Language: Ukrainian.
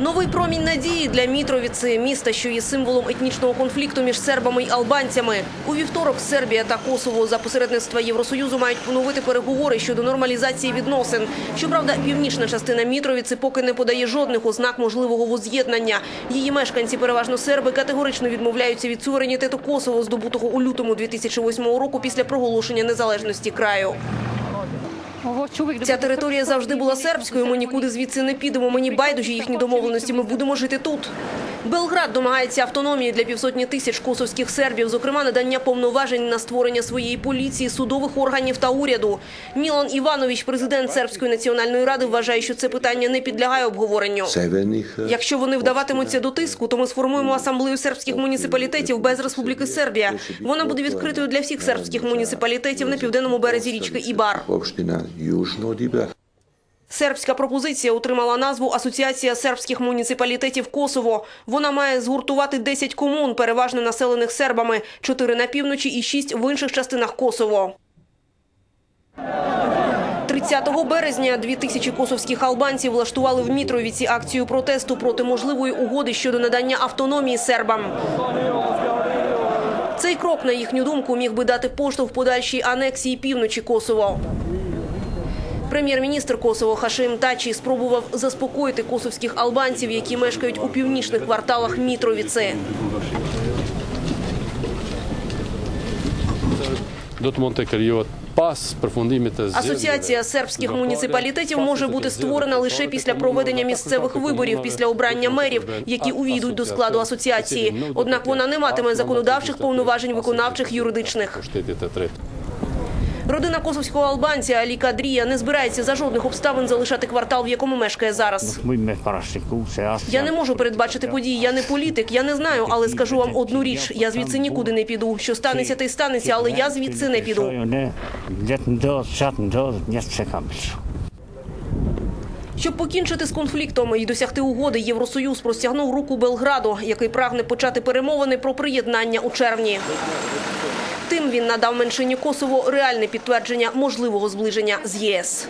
Новий промінь надії для Мітровіці, міста, що є символом етнічного конфлікту між сербами й албанцями. У вівторок Сербія та Косово за посередництва Євросоюзу мають поновити переговори щодо нормалізації відносин. Щоправда, північна частина Мітровіці поки не подає жодних ознак можливого воз'єднання. Її мешканці, переважно серби, категорично відмовляються від суверенітету Косово, здобутого у лютому 2008 року після проголошення незалежності краю. Ця територія завжди була сербською. Ми нікуди звідси не підемо. Мені байдужі їхні домовленості. Ми будемо жити тут. Белград домагається автономії для півсотні тисяч косовських сербів, зокрема надання повноважень на створення своєї поліції, судових органів та уряду. Мілан Іванович, президент сербської національної ради, вважає, що це питання не підлягає обговоренню. Якщо вони вдаватимуться до тиску, то ми сформуємо асамблею сербських муніципалітетів без Республіки Сербія. Вона буде відкритою для всіх сербських муніципалітетів на південному березі річки Ібар. Сербська пропозиція отримала назву Асоціація сербських муніципалітетів Косово. Вона має згуртувати 10 комун, переважно населених сербами, 4 на півночі і 6 в інших частинах Косово. 30 березня 2000 косовських албанців влаштували в Мітровіці акцію протесту проти можливої угоди щодо надання автономії сербам. Цей крок, на їхню думку, міг би дати поштовх подальшій анексії півночі Косово. Прем'єр-міністр Косово Хашим Тачі спробував заспокоїти косовських албанців, які мешкають у північних кварталах Каріот Асоціація сербських муніципалітетів може бути створена лише після проведення місцевих виборів, після обрання мерів, які увійдуть до складу асоціації. Однак вона не матиме законодавчих повноважень, виконавчих, юридичних. Родина косовського албанця Алі Кадрія не збирається за жодних обставин залишати квартал, в якому мешкає зараз. Aasta Я не можу передбачити події. Я не політик, я не знаю, але скажу вам одну річ: я звідси нікуди не піду. Що станеться, те й станеться, але я звідси не піду. Щоб покінчити з конфліктом і досягти угоди, Євросоюз простягнув руку Белграду, який прагне почати перемовини про приєднання у червні. Тим він надав меншині Косово реальне підтвердження можливого зближення з ЄС.